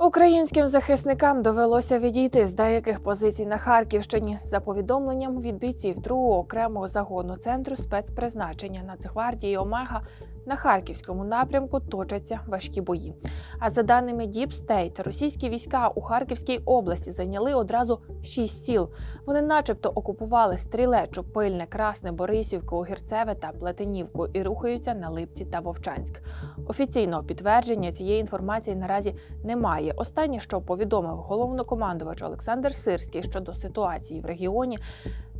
Українським захисникам довелося відійти з деяких позицій на Харківщині. За повідомленням від бійців 2-го окремого загону центру спецпризначення Нацгвардії Омега на харківському напрямку точаться важкі бої. А за даними Deep State, російські війська у Харківській області зайняли одразу шість сіл. Вони, начебто, окупували стрілечу, пильне, красне, Борисівку, Огірцеве та Плетенівку і рухаються на Липці та Вовчанськ. Офіційного підтвердження цієї інформації наразі немає. Останнє, що повідомив головнокомандувач Олександр Сирський щодо ситуації в регіоні,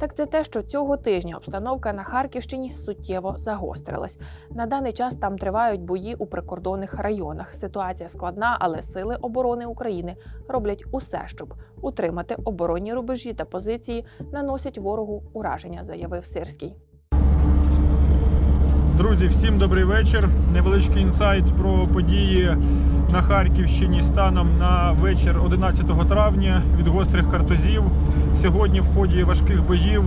так це те, що цього тижня обстановка на Харківщині суттєво загострилась. На даний час там тривають бої у прикордонних районах. Ситуація складна, але сили оборони України роблять усе, щоб утримати оборонні рубежі та позиції, наносять ворогу ураження, заявив Сирський. Друзі, всім добрий вечір. Невеличкий інсайт про події на Харківщині станом на вечір 11 травня від гострих картузів. Сьогодні в ході важких боїв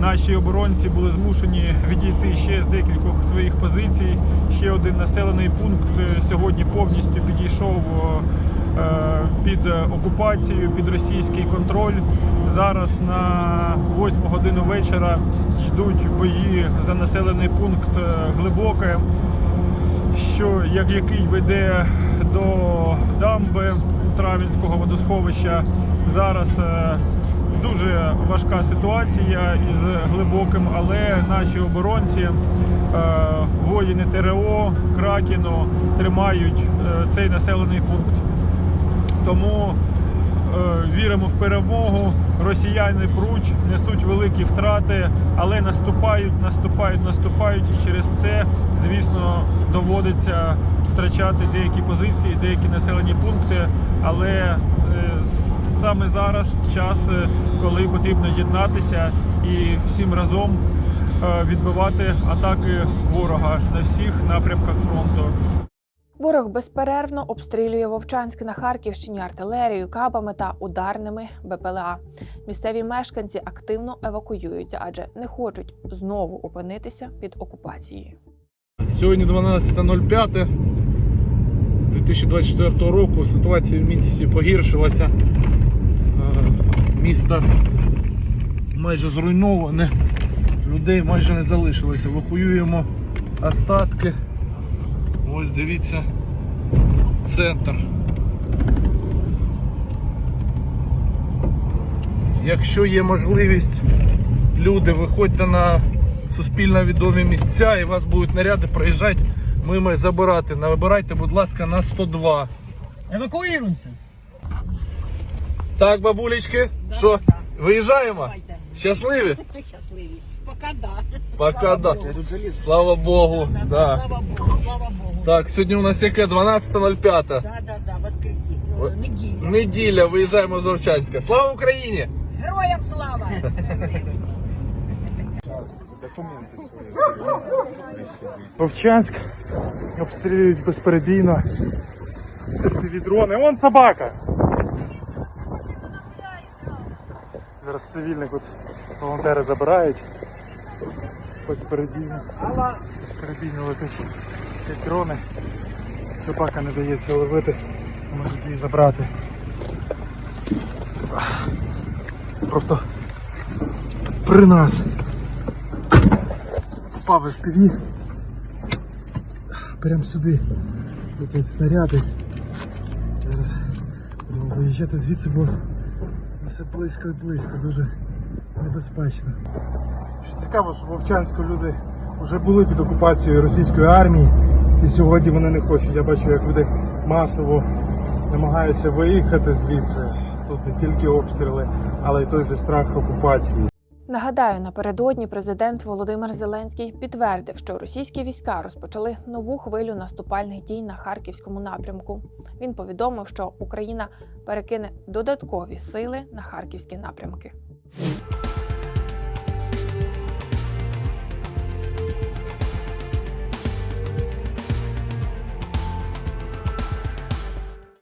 наші оборонці були змушені відійти ще з декількох своїх позицій. Ще один населений пункт е, сьогодні повністю підійшов під окупацію, під російський контроль. Зараз на 8 годину вечора йдуть бої за населений пункт е, Глибоке, що як який веде до дамби Травінського водосховища. Зараз е, дуже важка ситуація із глибоким, але наші оборонці, е, воїни ТРО, Кракіну тримають е, цей населений пункт. Тому е, віримо в перемогу. Росіяни пруть, несуть великі втрати, але наступають, наступають, наступають, і через це, звісно, доводиться втрачати деякі позиції, деякі населені пункти. Але е, саме зараз час, е, коли потрібно єднатися і всім разом відбивати атаки ворога на всіх напрямках фронту. Ворог безперервно обстрілює Вовчанськ на Харківщині артилерією, кабами та ударними БПЛА. Місцеві мешканці активно евакуюються, адже не хочуть знову опинитися під окупацією. Сьогодні 12.05 2024 року. Ситуація в місті погіршилася. Е, Місто майже зруйноване, людей майже не залишилося. Евакуюємо остатки. Ось дивіться центр. Якщо є можливість, люди, виходьте на суспільно відомі місця і вас будуть наряди проїжджати мимо забирати. Набирайте, будь ласка, на 102. Евакуируемся. Так, бабулечки, що, виїжджаємо? Давайте. Щасливі? Щасливі. Пока да. Пока Слава да. Богу. Слава Богу. Да, Да. Слава Богу, слава Богу. Так, сьогодні у нас яке? 12.05. Да, да, да, воскресіння. От. Неділя. Неділя, виїжджаємо з Овчанська. Слава Україні! Героям слава! Вовчанськ обстрілюють безперебійно. Дрони. Вон собака. Зараз цивільних от волонтери забирають. Безперебійно. Летить як дрони. Собака не дається ловити, можуть її забрати. Просто при нас попав в півні. Прямо сюди летять снаряди. Зараз будемо виїжджати звідси, бо все близько і близько, дуже небезпечно. Що цікаво, що в Вовчанську люди вже були під окупацією російської армії, і сьогодні вони не хочуть. Я бачу, як люди масово намагаються виїхати звідси. Тут не тільки обстріли, але й той же страх окупації. Нагадаю, напередодні президент Володимир Зеленський підтвердив, що російські війська розпочали нову хвилю наступальних дій на харківському напрямку. Він повідомив, що Україна перекине додаткові сили на харківські напрямки.